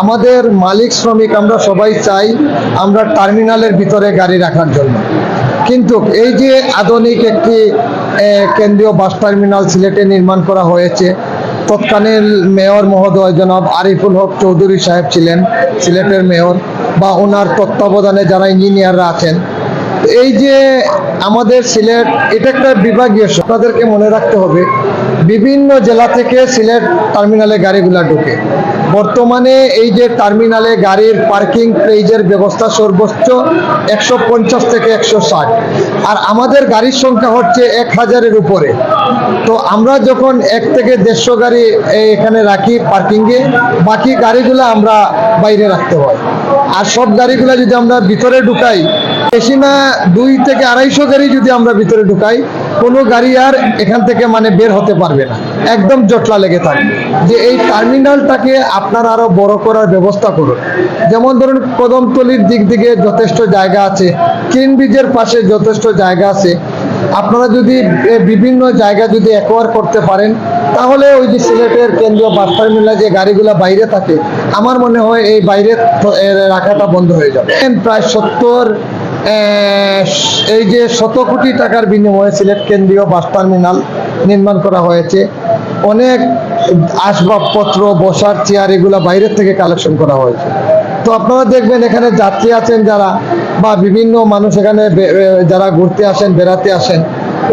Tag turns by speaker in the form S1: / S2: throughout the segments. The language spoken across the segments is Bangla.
S1: আমাদের মালিক শ্রমিক আমরা সবাই চাই আমরা টার্মিনালের ভিতরে গাড়ি রাখার জন্য। কিন্তু এই যে আধুনিক একটি কেন্দ্রীয় বাস টার্মিনাল সিলেটে নির্মাণ করা হয়েছে, তৎকালীন মেয়র মহোদয় জনাব আরিফুল হক চৌধুরী সাহেব ছিলেন সিলেটের মেয়র বা ওনার তত্ত্বাবধানে যারা ইঞ্জিনিয়াররা আছেন এই যে আমাদের সিলেট, এটা একটা বিভাগীয়। আপনাদেরকে মনে রাখতে হবে, বিভিন্ন জেলা থেকে সিলেট টার্মিনালে গাড়িগুলা ঢোকে। বর্তমানে এই যে টার্মিনালে গাড়ির পার্কিং প্লেজের ব্যবস্থা সর্বোচ্চ একশো পঞ্চাশ থেকে একশো ষাট। আর আমাদের গাড়ির সংখ্যা হচ্ছে এক হাজারের উপরে। তো আমরা যখন এক থেকে দেড়শো গাড়ি এখানে রাখি পার্কিংয়ে, বাকি গাড়িগুলো আমরা বাইরে রাখতে হয়। আর সব গাড়িগুলো যদি আমরা ভিতরে ঢুকাই বেশি না দুই থেকে আড়াইশো গাড়ি যদি আমরা ভিতরে ঢুকাই, কোনো গাড়ি আর এখান থেকে মানে বের হতে পারবে না। একদম জটলা লেগে থাকবে। যে এই টার্মিনালটাকে আপনার আরও বড় করার ব্যবস্থা করুন। যেমন ধরুন, কদমতলির দিক দিকে যথেষ্ট জায়গা আছে ক্লিন ব্রিজের পাশে যথেষ্ট জায়গা আছে আপনারা যদি বিভিন্ন জায়গা যদি একোয়ার করতে পারেন, তাহলে ওই যে সিলেটের কেন্দ্রীয় বাস টার্মিনালে যে গাড়িগুলো বাইরে থাকে, আমার মনে হয় এই বাইরে রাখাটা বন্ধ হয়ে যাবে। প্রায় সত্তর এই যে শত কোটি টাকার বিনিময়ে সিলেট কেন্দ্রীয় বাস টার্মিনাল নির্মাণ করা হয়েছে, অনেক আসবাবপত্র, বসার চেয়ার এগুলো বাইরের থেকে কালেকশন করা হয়েছে। তো আপনারা দেখবেন এখানে যাত্রী আছেন যারা বা বিভিন্ন মানুষ এখানে যারা ঘুরতে আসেন, বেড়াতে আসেন,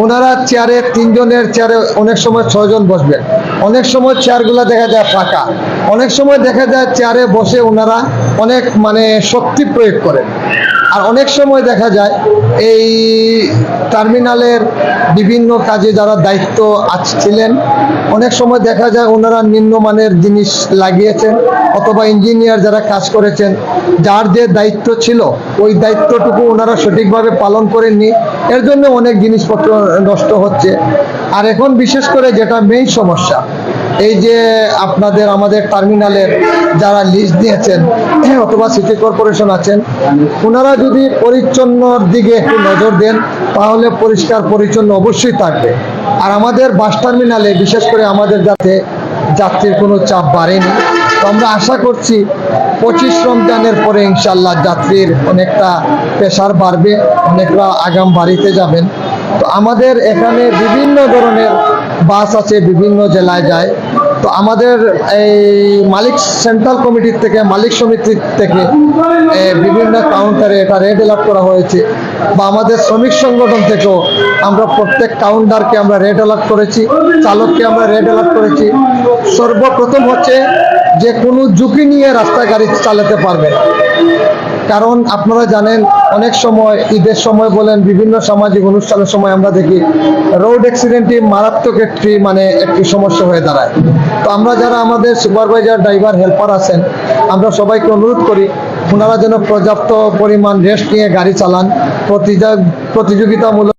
S1: ওনারা চেয়ারে তিনজনের চেয়ারে অনেক সময় ছয়জন বসবেন। অনেক সময় চেয়ারগুলো দেখা যায় ফাঁকা। অনেক সময় দেখা যায় চেয়ারে বসে ওনারা অনেক মানে শক্তি প্রয়োগ করেন। আর অনেক সময় দেখা যায় এই টার্মিনালের বিভিন্ন কাজে যারা দায়িত্ব আছ- ছিলেন অনেক সময় দেখা যায় ওনারা নিম্নমানের জিনিস লাগিয়েছেন অথবা ইঞ্জিনিয়ার যারা কাজ করেছেন, যার যে দায়িত্ব ছিল, ওই দায়িত্বটুকু ওনারা সঠিকভাবে পালন করেননি। এর জন্য অনেক জিনিসপত্র নষ্ট হচ্ছে। আর এখন বিশেষ করে যেটা মেইন সমস্যা, এই যে আপনাদের আমাদের টার্মিনালের যারা লিস্ট দিয়েছেন, অথবা সিটি কর্পোরেশন আছেন ওনারা যদি পরিচ্ছন্নর দিকে একটু নজর দেন, তাহলে পরিষ্কার পরিচ্ছন্ন অবশ্যই থাকবে। আর আমাদের বাস টার্মিনালে বিশেষ করে আমাদের যাতে যাত্রীর কোনো চাপ বাড়েনি, তো আমরা আশা করছি পঁচিশ রমজানের পরে ইনশাল্লাহ যাত্রীর অনেকটা প্রেশার বাড়বে অনেকরা আগাম বাড়িতে যাবেন। তো আমাদের এখানে বিভিন্ন ধরনের বাস আছে, বিভিন্ন জেলায় যায়। তো আমাদের এই মালিক সেন্ট্রাল কমিটির থেকে, মালিক সমিতির থেকে বিভিন্ন কাউন্টারে এটা রেড অ্যালার্ট করা হয়েছে। বা আমাদের শ্রমিক সংগঠন থেকেও আমরা প্রত্যেক কাউন্টারকে আমরা রেড অ্যালার্ট করেছি, চালককে আমরা রেড অ্যালার্ট করেছি। সর্বপ্রথম হচ্ছে যে কোনো ঝুঁকি নিয়ে রাস্তায় গাড়ি চালাতে পারবে। কারণ আপনারা জানেন, অনেক সময়, ঈদের সময় বলেন, বিভিন্ন সামাজিক অনুষ্ঠানের সময় আমরা দেখি রোড অ্যাক্সিডেন্টটি মারাত্মক একটি মানে একটি সমস্যা হয়ে দাঁড়ায়। তো আমরা যারা আমাদের সুপারভাইজার ড্রাইভার হেল্পার আছেন, আমরা সবাইকে অনুরোধ করি, ওনারা যেন পর্যাপ্ত পরিমাণ রেস্ট নিয়ে গাড়ি চালান, প্রতিযোগ, প্রতিযোগিতামূলক